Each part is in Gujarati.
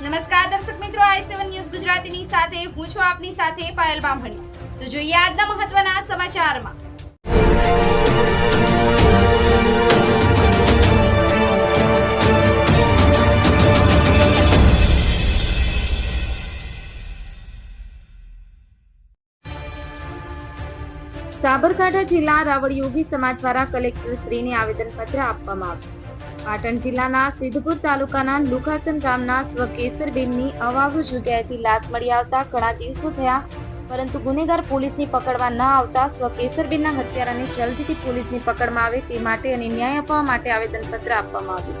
નમસ્કાર દર્શક મિત્રો, આઈ સેવન ન્યૂઝ ગુજરાતીની સાથે, હું છું આપની સાથે પાયલ બામણી. તો જોઈએ આજના મહત્વના સમાચારમાં. સાબરકાંઠા જિલ્લા રાવળ યોગી સમાજ દ્વારા કલેક્ટર શ્રીને આવેદનપત્ર આપવામાં આવ્યું. પાટણ જિલ્લાના સિદ્ધપુર તાલુકાના લુકાસન ગામના સ્વકેસરબેનની અવાવરૂ જગ્યાએથી લાશ મળી આવતા ઘણા દિવસો થયા, પરંતુ ગુનેગાર પોલીસની પકડમાં ન આવતા સ્વકેસરબેનના હત્યારાને જલ્દીથી પોલીસની પકડમાં આવે તે માટે અને ન્યાય અપાવવા માટે આવેદનપત્ર આપવામાં આવ્યું.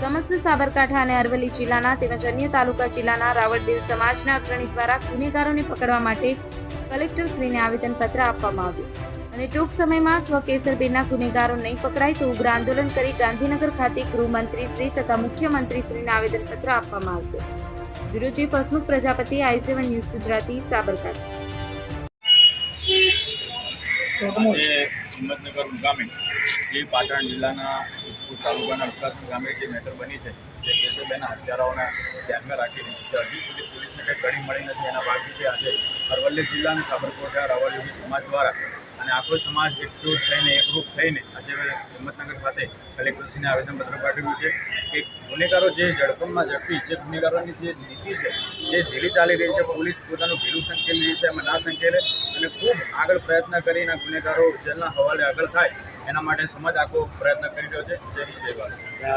સમસ્ત સાબરકાંઠા અને અરવલ્લી જિલ્લાના તેમજ અન્ય તાલુકા જિલ્લાના રાવળદેવ સમાજના અગ્રણી દ્વારા ગુનેગારોને પકડવા માટે કલેક્ટર શ્રીને આવેદનપત્ર આપવામાં આવ્યું. અને ટૂંક સમયમાં સ્વકેસરબેનના ગુનેગારો નહીં પકડાય તો ઉગ્ર આંદોલન કરી ગાંધીનગર ખાતે ગૃહમંત્રી શ્રી તથા મુખ્યમંત્રી શ્રીને આવેદનપત્ર આપવામાં આવશે. Bureau chief Hasmukh Prajapati, I seven news Gujarati, Sabarkantha. Himmatnagar ગામે જે પાટણ જિલ્લાના સુખપુર તાલુકાના વિકાસન ગામે જે મેટર બની છે, તે કેશવબેનના હત્યારાઓને ધ્યાનમાં રાખીને જે હજી સુધી પોલીસને કંઈ કડી મળી નથી. એના ભાગરૂપે આજે અરવલ્લી જિલ્લાના સાબરકોટા રાવળયોગી સમાજ દ્વારા અને આખો સમાજ એકજૂટ થઈને, એકરૂપ થઈને આજે હિંમતનગર ખાતે કલેક્ટરશ્રીને આવેદનપત્ર પાઠવ્યું છે કે ગુનેગારો જે ઝડપમાં ઝડપી જે ગુનેગારોની જે નીતિ છે, જે ઢીલી ચાલી રહી છે, પોલીસ પોતાનું ઢીલું સંકેલી રહી છે, એમાં ના સંકેલે અને ખૂબ આગળ પ્રયત્ન કરીને ગુનેગારો જેલના હવાલે આગળ થાય, એના માટે સમાજ આખો પ્રયત્ન કરી રહ્યો છે. જય જય